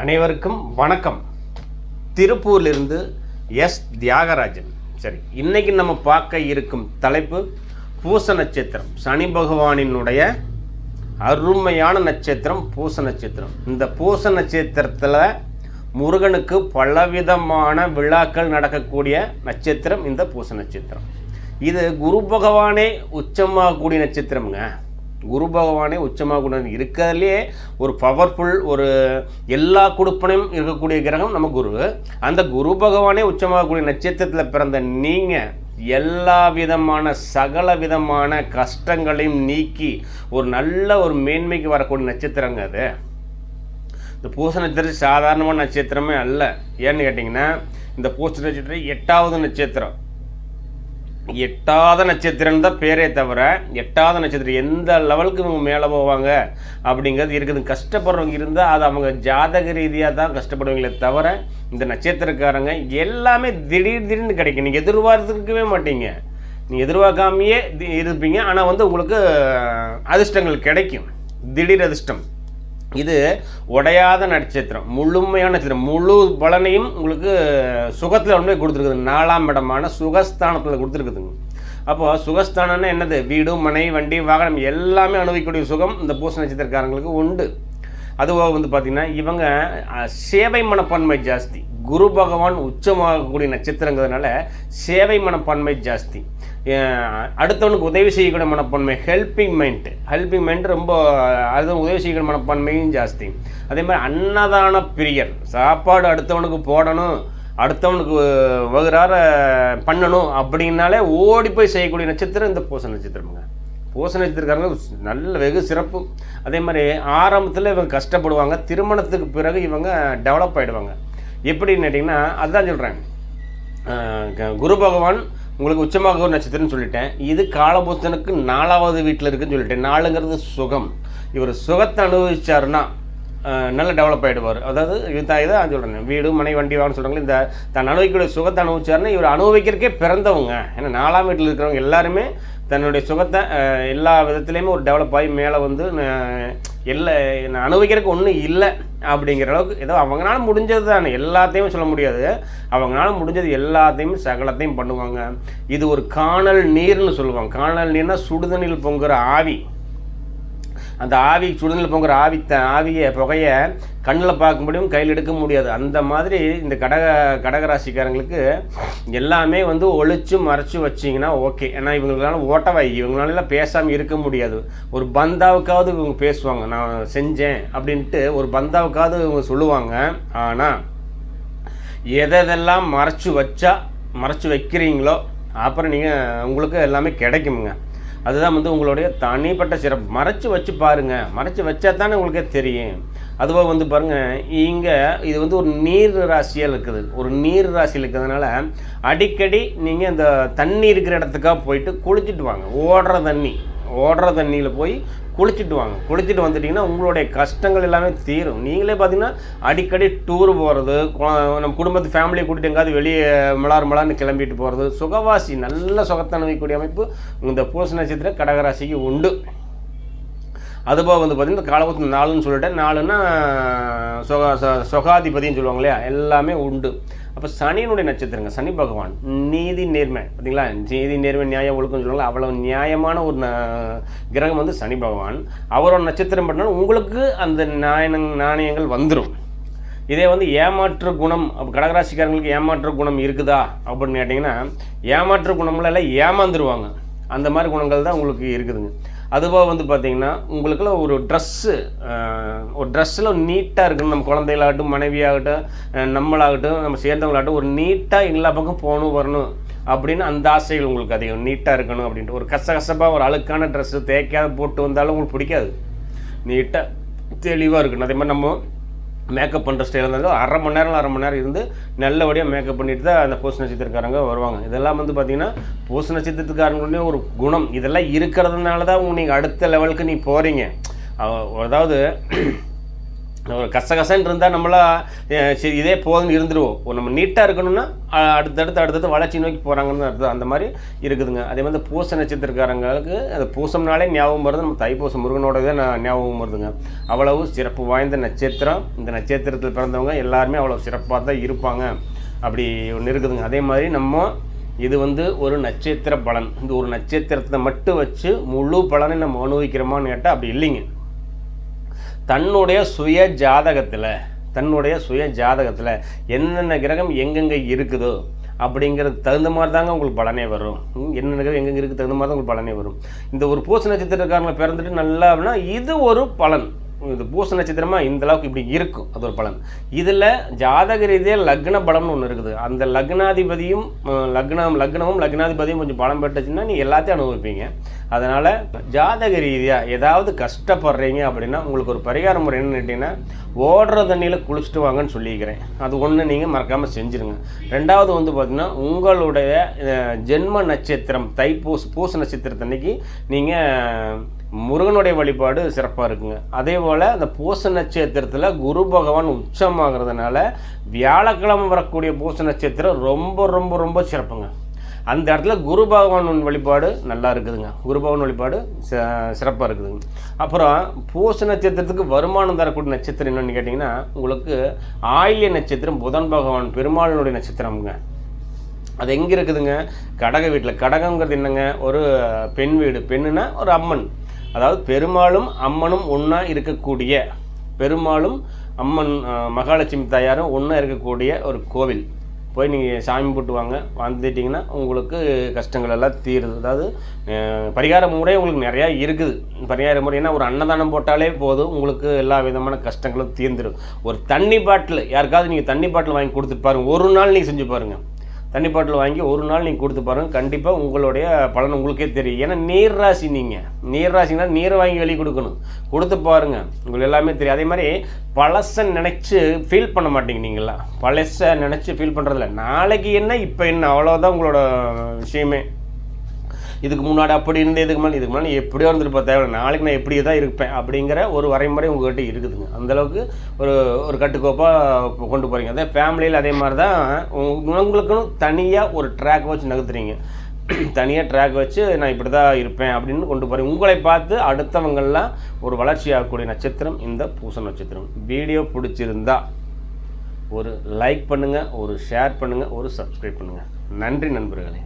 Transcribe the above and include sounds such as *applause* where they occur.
அனைவருக்கும் வணக்கம். திருப்பூர்லிருந்து எஸ். தியாகராஜன். சரி இன்னைக்கு நம்ம பார்க்க இருக்கும் தலைப்பு பூச நட்சத்திரம். சனி பகவானினுடைய அருமையான நட்சத்திரம் பூச நட்சத்திரம். இந்த பூச நட்சத்திரத்தில் முருகனுக்கு பலவிதமான விழாக்கள் நடக்கக்கூடிய நட்சத்திரம் இந்த பூச நட்சத்திரம். இது குரு பகவானே உச்சமாகக்கூடிய நட்சத்திரம்ங்க. குரு பகவானே உச்சமாக இருக்கிறதுலே ஒரு பவர்ஃபுல் ஒரு எல்லா கொடுப்பனையும் இருக்கக்கூடிய கிரகம் நம்ம குரு. அந்த குரு பகவானே உச்சமாகக்கூடிய நட்சத்திரத்தில் பிறந்த நீங்கள் எல்லா விதமான சகல விதமான கஷ்டங்களையும் நீக்கி ஒரு நல்ல ஒரு மேன்மைக்கு வரக்கூடிய நட்சத்திரங்க அது. இந்த பூச நட்சத்திரம் சாதாரணமான நட்சத்திரமே அல்ல. ஏன்னு கேட்டிங்கன்னா இந்த பூச நட்சத்திரம் எட்டாவது நட்சத்திரம். எட்டாத நட்சத்திரம் தான் பேரே தவிர எட்டாத நட்சத்திரம் எந்த லெவலுக்கு இவங்க மேலே போவாங்க அப்படிங்கிறது இருக்குது. கஷ்டப்படுறவங்க இருந்தால் அது அவங்க ஜாதக ரீதியாக தான் கஷ்டப்படுவீங்களே தவிர இந்த நட்சத்திரக்காரங்க எல்லாமே திடீர் திடீர்னு கிடைக்கும். நீங்கள் எதிர்பார்த்துருக்கவே மாட்டீங்க. நீங்கள் எதிர்பார்க்காமையே இருப்பீங்க. ஆனால் வந்து உங்களுக்கு அதிர்ஷ்டங்கள் கிடைக்கும். திடீர் அதிர்ஷ்டம். இது உடையாத நட்சத்திரம் முழுமையான நட்சத்திரம். முழு பலனையும் உங்களுக்கு சுகத்தில் கொண்டு போய் கொடுத்துருக்குது. நாலாம் இடமான சுகஸ்தானத்தில் கொடுத்துருக்குதுங்க. அப்போது சுகஸ்தானம்னா என்னது? வீடு மனை வண்டி வாகனம் எல்லாமே அனுபவிக்கக்கூடிய சுகம் இந்த பூச நட்சத்திரக்காரங்களுக்கு உண்டு. அதுவாக வந்து பார்த்திங்கன்னா இவங்க சேவை மனப்பான்மை ஜாஸ்தி. குரு பகவான் உச்சமாகக்கூடிய நட்சத்திரங்கிறதுனால சேவை மனப்பான்மை ஜாஸ்தி. அடுத்தவனுக்கு உதவி செய்யக்கூடிய மனப்பான்மை ஹெல்பிங் மைண்ட் ஹெல்பிங் மைண்ட் ரொம்ப அடுத்தவன் உதவி செய்யக்கூடிய மனப்பான்மையும் ஜாஸ்தி. அதே மாதிரி அன்னதான பிரியர். சாப்பாடு அடுத்தவனுக்கு போடணும் அடுத்தவனுக்கு வகுறார பண்ணணும் அப்படின்னாலே ஓடி போய் செய்யக்கூடிய நட்சத்திரம் இந்த பூச நட்சத்திரமுங்க. பூச நட்சத்திரக்காரங்க நல்ல வெகு சிறப்பு. அதே மாதிரி ஆரம்பத்தில் இவங்க கஷ்டப்படுவாங்க. திருமணத்துக்கு பிறகு இவங்க டெவலப் ஆகிடுவாங்க எப்படின்னு கேட்டிங்கன்னா அதுதான் சொல்கிறேன் குரு பகவான் உங்களுக்கு உச்சமாக ஒரு நட்சத்திரம்னு சொல்லிட்டேன். இது காலபுத்தனுக்கு நாலாவது வீட்டில் இருக்குன்னு சொல்லிட்டேன். நாலுங்கிறது சுகம். இவர் சுகத்தை அனுபவிச்சாருன்னா நல்ல டெவலப் ஆகிடுவார் அதாவது இதுதான் இதை சொல்கிறேன் வீடு மனை வண்டி வாங்க சொல்கிறாங்களே இந்த தன் அனுபவிக்கிற சுகத்தை அனுபவிச்சாருன்னா இவர் அனுபவிக்கிறக்கே பிறந்தவங்க. ஏன்னா நாலாம் வீட்டில் இருக்கிறவங்க எல்லாருமே தன்னுடைய சுகத்தை எல்லா விதத்துலேயுமே ஒரு டெவலப் ஆகி மேலே வந்து இல்லை அனுபவிக்கிறதுக்கு ஒன்றும் இல்லை அப்படிங்கிற அளவுக்கு ஏதோ அவங்களால முடிஞ்சது தானே. எல்லாத்தையும் சொல்ல முடியாது. அவங்களால முடிஞ்சது எல்லாத்தையும் சகலத்தையும் பண்ணுவாங்க. இது ஒரு காணல் நீர்னு சொல்லுவாங்க. காணல் நீர்னால் சுடுதண்ணில் பொங்குற ஆவி. அந்த ஆவி சுடுநிலை பொங்குற ஆவி த ஆவியை புகையை கண்ணில் பார்க்க முடியும் கையில் எடுக்க முடியாது. அந்த மாதிரி இந்த கடக கடகராசிக்காரங்களுக்கு எல்லாமே வந்து ஒழிச்சு மறைச்சு வச்சிங்கன்னா ஓகே. ஏன்னா இவங்களால ஓட்டவாய் இவங்களால பேசாமல் இருக்க முடியாது. ஒரு பந்தாவுக்காவது இவங்க பேசுவாங்க. நான் செஞ்சேன் அப்படின்ட்டு ஒரு பந்தாவுக்காவது இவங்க சொல்லுவாங்க. ஆனால் எதெல்லாம் மறைச்சு வச்சா மறைச்சு வைக்கிறீங்களோ அப்புறம் நீங்கள் உங்களுக்கு எல்லாமே கிடைக்குமுங்க. அதுதான் வந்து உங்களுடைய தனிப்பட்ட சிறப்பு. மறைச்சு வச்சு பாருங்கள் மறைச்சு வச்சா தானே உங்களுக்கே தெரியும். அதுவாக வந்து பாருங்கள் இங்கே இது வந்து ஒரு நீர் ராசியாக இருக்குது. ஒரு நீர் ராசியில் இருக்கிறதுனால அடிக்கடி நீங்கள் இந்த தண்ணி இருக்கிற இடத்துக்காக போயிட்டு குளிச்சுட்டு வாங்க. ஓடுற தண்ணி. ஓடுற தண்ணியில் போய் குளிச்சுட்டு வாங்க. குளிச்சுட்டு வந்துட்டிங்கன்னா உங்களுடைய கஷ்டங்கள் எல்லாமே தீரும். நீங்களே பார்த்தீங்கன்னா அடிக்கடி டூர் போகிறது நம்ம குடும்பத்து ஃபேமிலியை கூட்டிட்டு எங்காவது வெளியே மலார் மலார்னு கிளம்பிட்டு போகிறது சுகவாசி நல்ல சுகத்தை அனுபவிக்கக்கூடிய அமைப்பு இந்த பூச நட்சத்திர கடகராசிக்கு உண்டு. அதுபோக வந்து பார்த்திங்கன்னா காலபத்து நாலுன்னு சொல்லிட்டேன் நாலுன்னா சொகா சொ- சொகாதிபதின்னு சொல்லுவாங்க இல்லையா? எல்லாமே உண்டு. அப்போ சனியினுடைய நட்சத்திரங்க சனி பகவான் நீதி நேர்மை பார்த்தீங்களா நீதி நேர்மை நியாயம் ஒழுக்கம்னு சொல்லுவாங்க அவ்வளோ நியாயமான ஒரு ந- கிரகம் வந்து சனி பகவான். அவரோட நட்சத்திரம் பண்ணாலும் உங்களுக்கு அந்த நாயனங் நாணயங்கள் வந்துடும் இதே வந்து ஏமாற்று குணம் அப்போ கடகராசிக்காரங்களுக்கு ஏமாற்று குணம் இருக்குதா? அப்படின்னு கேட்டிங்கன்னா ஏமாற்று குணம்லாம் எல்லாம் ஏமாந்துருவாங்க. அந்த மாதிரி குணங்கள் தான் உங்களுக்கு இருக்குதுங்க. அதுபோக வந்து பார்த்தீங்கன்னா உங்களுக்குள்ள ஒரு ட்ரெஸ்ஸு ஒரு ட்ரெஸ்ஸில் நீட்டாக இருக்கணும். நம்ம குழந்தைகளாகட்டும் மனைவியாகட்டும் நம்மளாகட்டும் நம்ம சேர்ந்தவங்களாகட்டும் ஒரு நீட்டாக எல்லா பக்கம் போகணும் வரணும் அப்படின்னு அந்த ஆசைகள் உங்களுக்கு அதிகம். நீட்டாக இருக்கணும் அப்படின்ட்டு. ஒரு கசகசப்பாக ஒரு அழுக்கான ட்ரெஸ்ஸு தேய்க்காத போட்டு வந்தாலும் உங்களுக்கு பிடிக்காது. நீட்டாக தெளிவாக இருக்கணும். அதே மாதிரி நம்ம மேக்கப் பண்ணுற ஸ்டைல் இருந்தாலும் அரை மணி நேரம் அரை மணி நேரம் இருந்து நல்லபடியாக மேக்கப் பண்ணிட்டு தான் அந்த பூச நட்சத்திரக்காரங்க வருவாங்க. இதெல்லாம் வந்து பார்த்தீங்கன்னா பூச நட்சத்திரத்துக்காரங்களுடைய ஒரு குணம். இதெல்லாம் இருக்கிறதுனால தான் நீங்கள் அடுத்த லெவலுக்கு நீ போகிறீங்க அதாவது ஒரு கசகசன்னு இருந்தால் நம்மளா சரி இதே போதும்னு இருந்துருவோம். நம்ம நீட்டாக இருக்கணும்னா அடுத்தடுத்து அடுத்தடுத்து வளர்ச்சி நோக்கி போகிறாங்கன்னு அர்த்தம். அந்த மாதிரி இருக்குதுங்க. அதே மாதிரி பூச நட்சத்திரக்காரங்களுக்கு அந்த பூசம்னாலே ஞாபகம் வருது. நம்ம தைப்பூசம் முருகனோட தான் நான் ஞாபகம் வருதுங்க. அவ்வளவு சிறப்பு வாய்ந்த நட்சத்திரம். இந்த நட்சத்திரத்தில் பிறந்தவங்க எல்லாருமே அவ்வளோ சிறப்பாக தான் இருப்பாங்க. அப்படி ஒன்று இருக்குதுங்க. அதே மாதிரி நம்ம இது வந்து ஒரு நட்சத்திர பலன். இந்த ஒரு நட்சத்திரத்தை மட்டும் வச்சு முழு பலனை நம்ம அனுபவிக்கிறோமான்னு கேட்டால் அப்படி இல்லைங்க. தன்னுடைய சுய ஜாதகத்தில் தன்னுடைய சுய ஜாதகத்தில் என்னென்ன கிரகம் எங்கெங்கே இருக்குதோ அப்படிங்கிறது தகுந்த மாதிரி தாங்க உங்களுக்கு பலனே வரும். என்ன என்னென்ன கிரகம் எங்கெங்கே இருக்குது தகுந்த மாதிரி தான் உங்களுக்கு பலனே வரும். இந்த ஒரு பூச நட்சத்திரக்காரங்களை பிறந்துட்டு நல்லா அப்படின்னா இது ஒரு பலன். இது பூச நட்சத்திரமா இந்த அளவுக்கு இப்படி இருக்கும். அது ஒரு பலன். இதில் ஜாதக ரீதியாக லக்ன பலம்னு ஒன்று இருக்குது. அந்த லக்னாதிபதியும் லக்னம் லக்னமும் லக்னாதிபதியும் கொஞ்சம் பலம் பெற்றுச்சுன்னா நீ எல்லாத்தையும் அனுபவிப்பீங்க. அதனால் ஜாதக ரீதியாக ஏதாவது கஷ்டப்படுறீங்க அப்படின்னா உங்களுக்கு ஒரு பரிகார முறை என்னன்னு கேட்டிங்கன்னா ஓடுற தண்ணியில் குளிச்சுட்டு வாங்கன்னு சொல்லியிருக்கிறேன் அது ஒன்று நீங்கள் மறக்காமல் செஞ்சுருங்க. ரெண்டாவது வந்து பார்த்திங்கன்னா உங்களுடைய ஜென்ம நட்சத்திரம் தைப்பூச பூச நட்சத்திரத்தன்னைக்கு நீங்கள் முருகனுடைய வழிபாடு சிறப்பாக இருக்குங்க. அதே போல் அந்த பூச நட்சத்திரத்தில் குரு பகவான் உச்சமாகிறதுனால வியாழக்கிழமை வரக்கூடிய பூச நட்சத்திரம் ரொம்ப ரொம்ப ரொம்ப சிறப்புங்க. அந்த இடத்துல குரு பகவான் வழிபாடு நல்லா இருக்குதுங்க. குரு பகவான் வழிபாடு சிறப்பாக இருக்குதுங்க. அப்புறம் பூச நட்சத்திரத்துக்கு வருமானம் தரக்கூடிய நட்சத்திரம் என்னென்னு கேட்டிங்கன்னா உங்களுக்கு ஆயிலிய நட்சத்திரம் புதன் பகவான் பெருமாளினுடைய நட்சத்திரம்ங்க. அது எங்கே இருக்குதுங்க? கடக வீட்டில். கடகங்கிறது என்னங்க? ஒரு பெண் வீடு. பெண்ணுன்னா ஒரு அம்மன். அதாவது பெருமாளும் அம்மனும் ஒன்றா இருக்கக்கூடிய பெருமாளும் அம்மன் மகாலட்சுமி தாயாரும் ஒன்றா இருக்கக்கூடிய ஒரு கோவில். போய் நீங்கள் சாமி போட்டு வாங்க. வந்துட்டிங்கன்னா உங்களுக்கு கஷ்டங்கள் எல்லாம் தீருது. அதாவது பரிகார முறை உங்களுக்கு நிறையா இருக்குது. பரிகார முறை ஏன்னா ஒரு அன்னதானம் போட்டாலே போதும். உங்களுக்கு எல்லா விதமான கஷ்டங்களும் தீர்ந்துடும் ஒரு தண்ணி பாட்டில் யாருக்காவது நீங்கள் தண்ணி பாட்டில் வாங்கி கொடுத்துட்டு பாருங்கள் ஒரு நாள் நீங்கள் செஞ்சு பாருங்கள் தண்ணி பாட்டில் வாங்கி ஒரு நாள் நீங்கள் கொடுத்து பாருங்கள் கண்டிப்பாக உங்களுடைய பலன் உங்களுக்கே தெரியும். ஏன்னா நீர் ராசி நீங்கள் நீர் ராசினா நீரை வாங்கி வெளியே கொடுக்கணும். கொடுத்து பாருங்கள் உங்களுக்கு எல்லாமே தெரியும். அதே மாதிரி பழசை நினச்சி ஃபீல் பண்ண மாட்டீங்க நீங்களா பழசை நினச்சி ஃபீல் பண்ணுறதில்ல நாளைக்கு என்ன இப்போ என்ன? அவ்வளோதான் உங்களோட விஷயமே. இதுக்கு முன்னாடி அப்படி இருந்து இதுக்கு மேலே இதுக்கு முன்னாடி எப்படியோ இருந்துட்டு தேவை நாளைக்கு நான் எப்படி தான் இருப்பேன் அப்படிங்கிற ஒரு வரைமுறை உங்கள்கிட்ட இருக்குதுங்க. அந்தளவுக்கு ஒரு ஒரு கட்டுக்கோப்பாக கொண்டு போகிறீங்க அதே ஃபேமிலியில் அதே மாதிரி தான் உங்க- உங்களுக்குன்னு தனியாக ஒரு ட்ராக் வச்சு நகர்த்துறீங்க. *clears throat* தனியாக ட்ராக் வச்சு நான் இப்படி தான் இருப்பேன் அப்படின்னு கொண்டு போகிறேன் உங்களை பார்த்து அடுத்தவங்கள்லாம் ஒரு வளர்ச்சி ஆகக்கூடிய நட்சத்திரம் இந்த பூச நட்சத்திரம். வீடியோ பிடிச்சிருந்தா ஒரு லைக் பண்ணுங்கள் ஒரு ஷேர் பண்ணுங்கள் ஒரு சப்ஸ்கிரைப் பண்ணுங்கள் நன்றி நண்பர்களே.